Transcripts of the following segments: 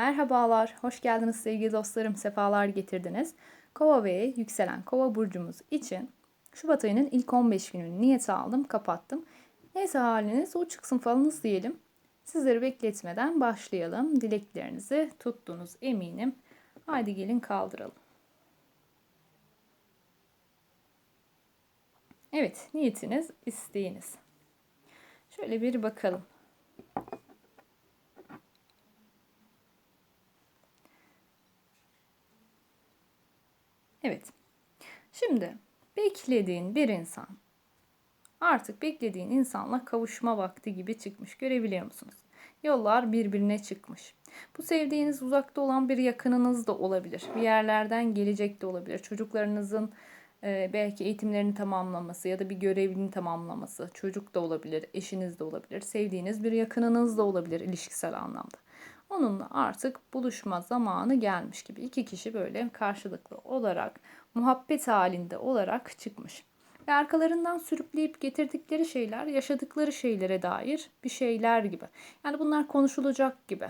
Merhabalar, hoş geldiniz sevgili dostlarım, sefalar getirdiniz. Kova ve yükselen kova burcumuz için Şubat ayının ilk 15 gününü niyeti aldım, kapattım. Neyse haliniz o çıksın falınız diyelim. Sizleri bekletmeden başlayalım. Dileklerinizi tuttunuz eminim. Haydi gelin kaldıralım. Evet, niyetiniz, isteğiniz. Şöyle bir bakalım. Evet. Şimdi beklediğin bir insan artık beklediğin insanla kavuşma vakti gibi çıkmış. Görebiliyor musunuz? Yollar birbirine çıkmış. Bu sevdiğiniz uzakta olan bir yakınınız da olabilir. Bir yerlerden gelecek de olabilir. Çocuklarınızın e, belki eğitimlerini tamamlaması ya da bir görevini tamamlaması. Çocuk da olabilir, eşiniz de olabilir. Sevdiğiniz bir yakınınız da olabilir ilişkisel anlamda. Onunla artık buluşma zamanı gelmiş gibi. iki kişi böyle karşılıklı olarak, muhabbet halinde olarak çıkmış. Ve arkalarından sürükleyip getirdikleri şeyler, yaşadıkları şeylere dair bir şeyler gibi. Yani bunlar konuşulacak gibi.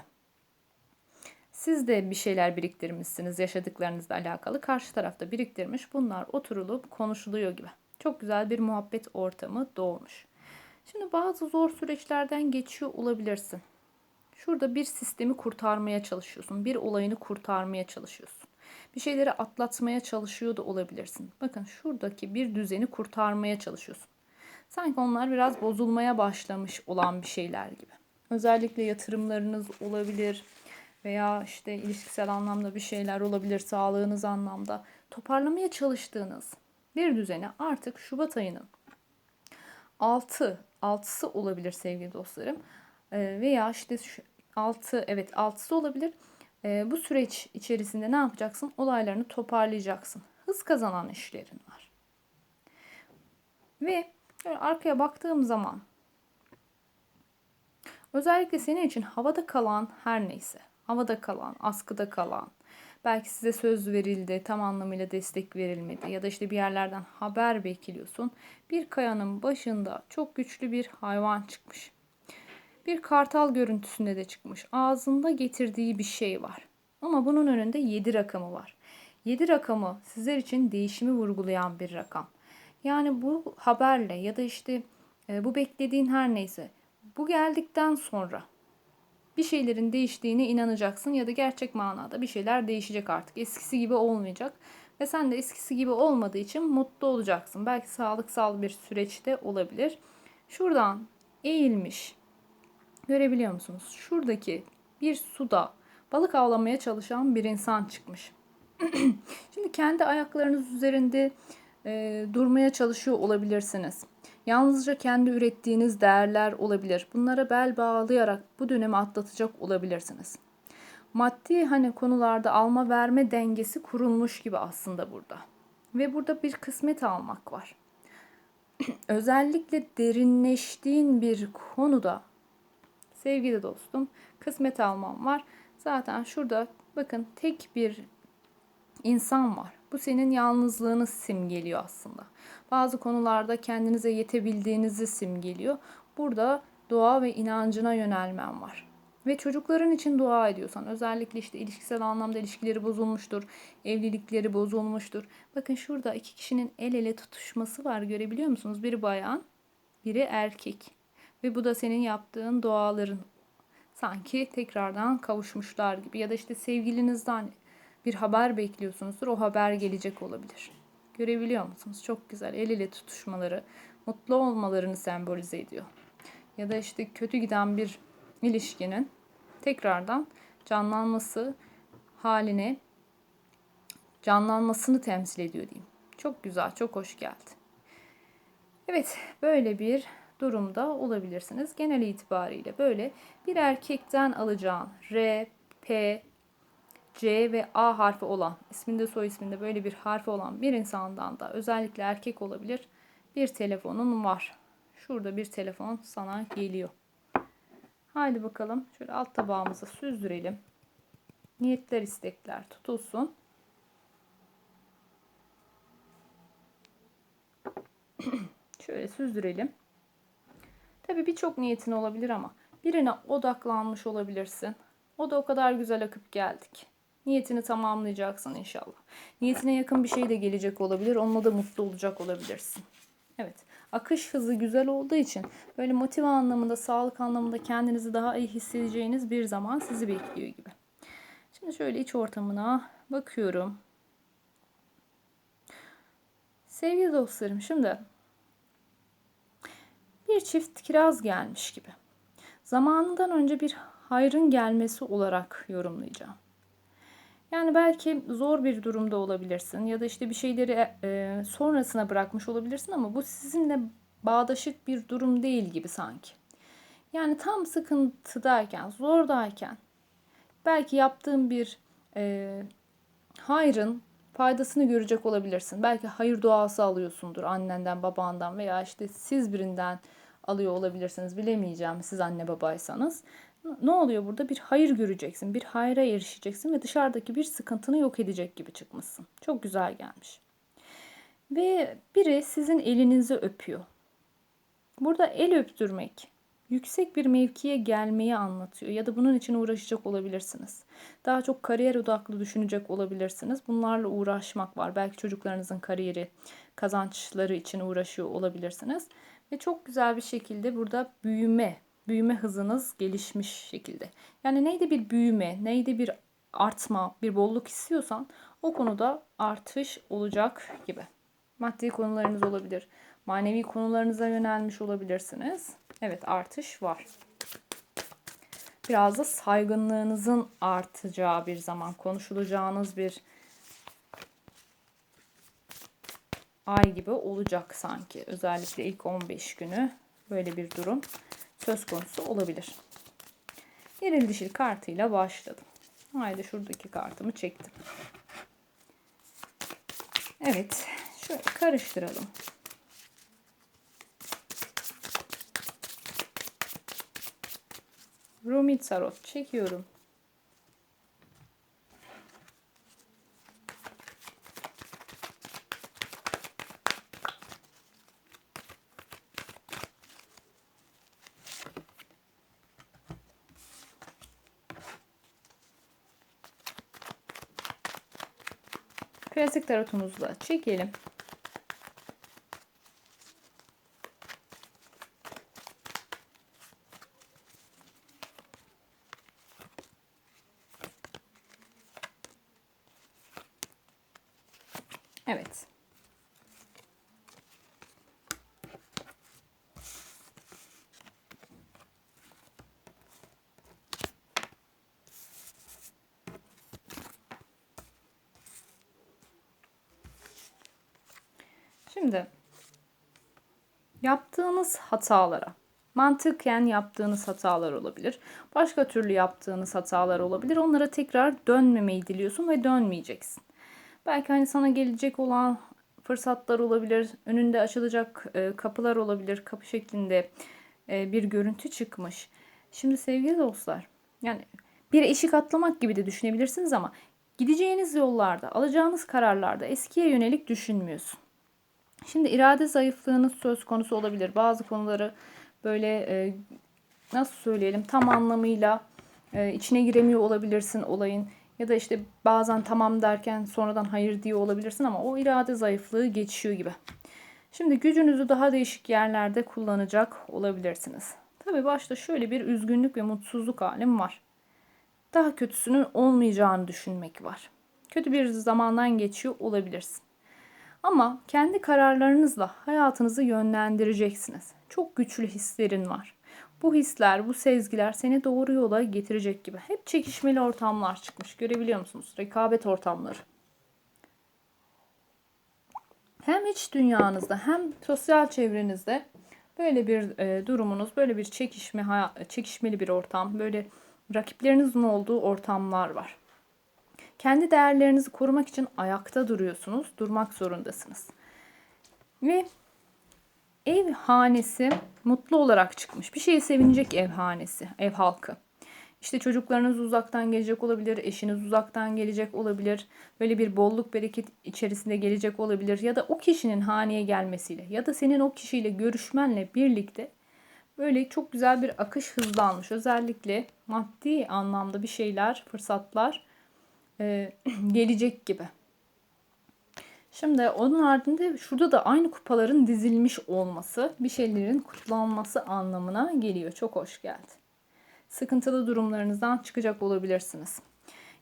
Siz de bir şeyler biriktirmişsiniz yaşadıklarınızla alakalı. Karşı tarafta biriktirmiş. Bunlar oturulup konuşuluyor gibi. Çok güzel bir muhabbet ortamı doğmuş. Şimdi bazı zor süreçlerden geçiyor olabilirsin. Şurada bir sistemi kurtarmaya çalışıyorsun. Bir olayını kurtarmaya çalışıyorsun. Bir şeyleri atlatmaya çalışıyor da olabilirsin. Bakın şuradaki bir düzeni kurtarmaya çalışıyorsun. Sanki onlar biraz bozulmaya başlamış olan bir şeyler gibi. Özellikle yatırımlarınız olabilir veya işte ilişkisel anlamda bir şeyler olabilir, sağlığınız anlamda toparlamaya çalıştığınız bir düzeni artık Şubat ayının 6 altısı olabilir sevgili dostlarım. Veya işte 6 evet 6'sı olabilir. E, bu süreç içerisinde ne yapacaksın? Olaylarını toparlayacaksın. Hız kazanan işlerin var. Ve arkaya baktığım zaman özellikle senin için havada kalan her neyse, havada kalan, askıda kalan, belki size söz verildi, tam anlamıyla destek verilmedi ya da işte bir yerlerden haber bekliyorsun. Bir kayanın başında çok güçlü bir hayvan çıkmış. Bir kartal görüntüsünde de çıkmış. Ağzında getirdiği bir şey var. Ama bunun önünde 7 rakamı var. 7 rakamı sizler için değişimi vurgulayan bir rakam. Yani bu haberle ya da işte e, bu beklediğin her neyse bu geldikten sonra bir şeylerin değiştiğine inanacaksın ya da gerçek manada bir şeyler değişecek artık. Eskisi gibi olmayacak ve sen de eskisi gibi olmadığı için mutlu olacaksın. Belki sağlıksal bir süreçte olabilir. Şuradan eğilmiş Görebiliyor musunuz? Şuradaki bir suda balık avlamaya çalışan bir insan çıkmış. Şimdi kendi ayaklarınız üzerinde e, durmaya çalışıyor olabilirsiniz. Yalnızca kendi ürettiğiniz değerler olabilir. Bunlara bel bağlayarak bu dönemi atlatacak olabilirsiniz. Maddi hani konularda alma verme dengesi kurulmuş gibi aslında burada. Ve burada bir kısmet almak var. Özellikle derinleştiğin bir konuda Sevgili dostum kısmet almam var. Zaten şurada bakın tek bir insan var. Bu senin yalnızlığını simgeliyor aslında. Bazı konularda kendinize yetebildiğinizi simgeliyor. Burada dua ve inancına yönelmen var. Ve çocukların için dua ediyorsan özellikle işte ilişkisel anlamda ilişkileri bozulmuştur, evlilikleri bozulmuştur. Bakın şurada iki kişinin el ele tutuşması var görebiliyor musunuz? Biri bayan, biri erkek. Ve bu da senin yaptığın duaların. Sanki tekrardan kavuşmuşlar gibi ya da işte sevgilinizden bir haber bekliyorsunuzdur. O haber gelecek olabilir. Görebiliyor musunuz? Çok güzel. El ele tutuşmaları, mutlu olmalarını sembolize ediyor. Ya da işte kötü giden bir ilişkinin tekrardan canlanması haline canlanmasını temsil ediyor diyeyim. Çok güzel, çok hoş geldi. Evet, böyle bir durumda olabilirsiniz. Genel itibariyle böyle bir erkekten alacağın R, P, C ve A harfi olan, isminde soy isminde böyle bir harfi olan bir insandan da özellikle erkek olabilir bir telefonun var. Şurada bir telefon sana geliyor. Haydi bakalım şöyle alt tabağımıza süzdürelim. Niyetler, istekler tutulsun. şöyle süzdürelim. Tabii birçok niyetin olabilir ama birine odaklanmış olabilirsin. O da o kadar güzel akıp geldik. Niyetini tamamlayacaksın inşallah. Niyetine yakın bir şey de gelecek olabilir. Onunla da mutlu olacak olabilirsin. Evet. Akış hızı güzel olduğu için böyle motive anlamında, sağlık anlamında kendinizi daha iyi hissedeceğiniz bir zaman sizi bekliyor gibi. Şimdi şöyle iç ortamına bakıyorum. Sevgili dostlarım şimdi bir çift kiraz gelmiş gibi. Zamanından önce bir hayrın gelmesi olarak yorumlayacağım. Yani belki zor bir durumda olabilirsin ya da işte bir şeyleri e, sonrasına bırakmış olabilirsin ama bu sizinle bağdaşık bir durum değil gibi sanki. Yani tam sıkıntıdayken, zordayken belki yaptığın bir e, hayrın faydasını görecek olabilirsin. Belki hayır duası alıyorsundur annenden, babandan veya işte siz birinden alıyor olabilirsiniz. Bilemeyeceğim siz anne babaysanız. Ne oluyor burada? Bir hayır göreceksin, bir hayra erişeceksin ve dışarıdaki bir sıkıntını yok edecek gibi çıkmışsın. Çok güzel gelmiş. Ve biri sizin elinizi öpüyor. Burada el öptürmek yüksek bir mevkiye gelmeyi anlatıyor ya da bunun için uğraşacak olabilirsiniz. Daha çok kariyer odaklı düşünecek olabilirsiniz. Bunlarla uğraşmak var. Belki çocuklarınızın kariyeri, kazançları için uğraşıyor olabilirsiniz. Ve çok güzel bir şekilde burada büyüme, büyüme hızınız gelişmiş şekilde. Yani neydi bir büyüme, neydi bir artma, bir bolluk istiyorsan o konuda artış olacak gibi. Maddi konularınız olabilir. Manevi konularınıza yönelmiş olabilirsiniz. Evet artış var. Biraz da saygınlığınızın artacağı bir zaman, konuşulacağınız bir ay gibi olacak sanki. Özellikle ilk 15 günü böyle bir durum söz konusu olabilir. Yeril dişil kartıyla başladım. Haydi şuradaki kartımı çektim. Evet, şöyle karıştıralım. Rumi Tarot çekiyorum. Klasik tarotumuzu da çekelim. Evet. Şimdi yaptığınız hatalara, mantıken yaptığınız hatalar olabilir. Başka türlü yaptığınız hatalar olabilir. Onlara tekrar dönmemeyi diliyorsun ve dönmeyeceksin. Belki hani sana gelecek olan fırsatlar olabilir. Önünde açılacak e, kapılar olabilir. Kapı şeklinde e, bir görüntü çıkmış. Şimdi sevgili dostlar yani bir eşik atlamak gibi de düşünebilirsiniz ama gideceğiniz yollarda, alacağınız kararlarda eskiye yönelik düşünmüyorsun. Şimdi irade zayıflığınız söz konusu olabilir. Bazı konuları böyle e, nasıl söyleyelim tam anlamıyla e, içine giremiyor olabilirsin olayın. Ya da işte bazen tamam derken sonradan hayır diye olabilirsin ama o irade zayıflığı geçiyor gibi. Şimdi gücünüzü daha değişik yerlerde kullanacak olabilirsiniz. Tabii başta şöyle bir üzgünlük ve mutsuzluk halim var. Daha kötüsünün olmayacağını düşünmek var. Kötü bir zamandan geçiyor olabilirsin. Ama kendi kararlarınızla hayatınızı yönlendireceksiniz. Çok güçlü hislerin var. Bu hisler, bu sezgiler seni doğru yola getirecek gibi. Hep çekişmeli ortamlar çıkmış. Görebiliyor musunuz? Rekabet ortamları. Hem iç dünyanızda hem sosyal çevrenizde böyle bir e, durumunuz, böyle bir çekişme, çekişmeli bir ortam, böyle rakiplerinizin olduğu ortamlar var. Kendi değerlerinizi korumak için ayakta duruyorsunuz, durmak zorundasınız. Ve ev hanesi mutlu olarak çıkmış. Bir şeye sevinecek ev hanesi, ev halkı. İşte çocuklarınız uzaktan gelecek olabilir, eşiniz uzaktan gelecek olabilir. Böyle bir bolluk bereket içerisinde gelecek olabilir ya da o kişinin haneye gelmesiyle ya da senin o kişiyle görüşmenle birlikte Böyle çok güzel bir akış hızlanmış. Özellikle maddi anlamda bir şeyler, fırsatlar e, gelecek gibi. Şimdi onun ardında şurada da aynı kupaların dizilmiş olması bir şeylerin kutlanması anlamına geliyor. Çok hoş geldi. Sıkıntılı durumlarınızdan çıkacak olabilirsiniz.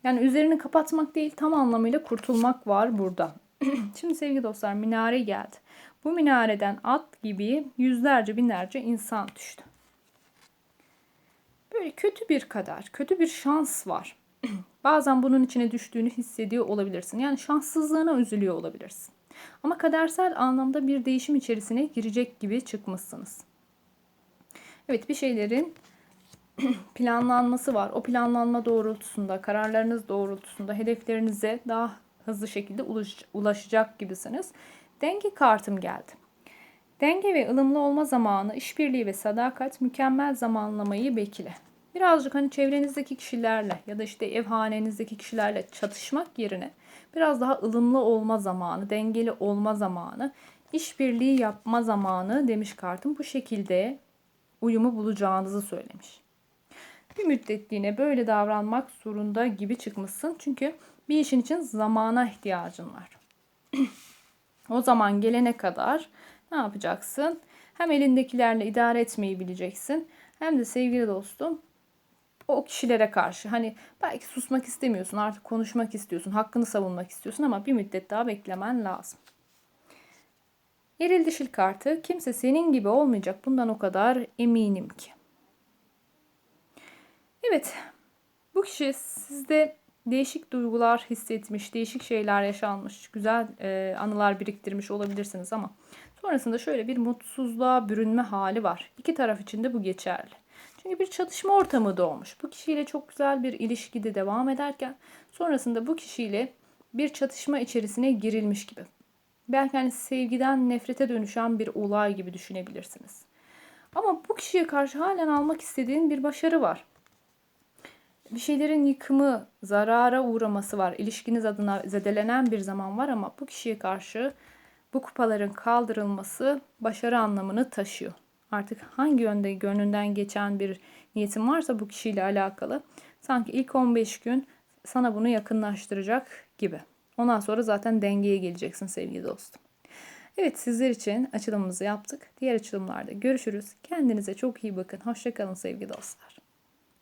Yani üzerini kapatmak değil tam anlamıyla kurtulmak var burada. Şimdi sevgili dostlar minare geldi. Bu minareden at gibi yüzlerce binlerce insan düştü. Böyle kötü bir kader, kötü bir şans var. Bazen bunun içine düştüğünü hissediyor olabilirsin. Yani şanssızlığına üzülüyor olabilirsin. Ama kadersel anlamda bir değişim içerisine girecek gibi çıkmışsınız. Evet bir şeylerin planlanması var. O planlanma doğrultusunda, kararlarınız doğrultusunda hedeflerinize daha hızlı şekilde ulaşacak gibisiniz. Denge kartım geldi. Denge ve ılımlı olma zamanı, işbirliği ve sadakat mükemmel zamanlamayı bekle. Birazcık hani çevrenizdeki kişilerle ya da işte ev hanenizdeki kişilerle çatışmak yerine biraz daha ılımlı olma zamanı, dengeli olma zamanı, işbirliği yapma zamanı demiş kartım. Bu şekilde uyumu bulacağınızı söylemiş. Bir müddetliğine böyle davranmak zorunda gibi çıkmışsın. Çünkü bir işin için zamana ihtiyacın var. o zaman gelene kadar ne yapacaksın? Hem elindekilerle idare etmeyi bileceksin. Hem de sevgili dostum o kişilere karşı hani belki susmak istemiyorsun artık konuşmak istiyorsun hakkını savunmak istiyorsun ama bir müddet daha beklemen lazım. Eril dişil kartı kimse senin gibi olmayacak bundan o kadar eminim ki. Evet bu kişi sizde değişik duygular hissetmiş, değişik şeyler yaşanmış, güzel e, anılar biriktirmiş olabilirsiniz ama sonrasında şöyle bir mutsuzluğa bürünme hali var. İki taraf için de bu geçerli. Çünkü bir çatışma ortamı doğmuş. Bu kişiyle çok güzel bir ilişkide devam ederken sonrasında bu kişiyle bir çatışma içerisine girilmiş gibi. Belki hani sevgiden nefrete dönüşen bir olay gibi düşünebilirsiniz. Ama bu kişiye karşı halen almak istediğin bir başarı var. Bir şeylerin yıkımı, zarara uğraması var. İlişkiniz adına zedelenen bir zaman var ama bu kişiye karşı bu kupaların kaldırılması başarı anlamını taşıyor. Artık hangi yönde gönlünden geçen bir niyetin varsa bu kişiyle alakalı sanki ilk 15 gün sana bunu yakınlaştıracak gibi. Ondan sonra zaten dengeye geleceksin sevgili dostum. Evet sizler için açılımımızı yaptık. Diğer açılımlarda görüşürüz. Kendinize çok iyi bakın. Hoşçakalın sevgili dostlar.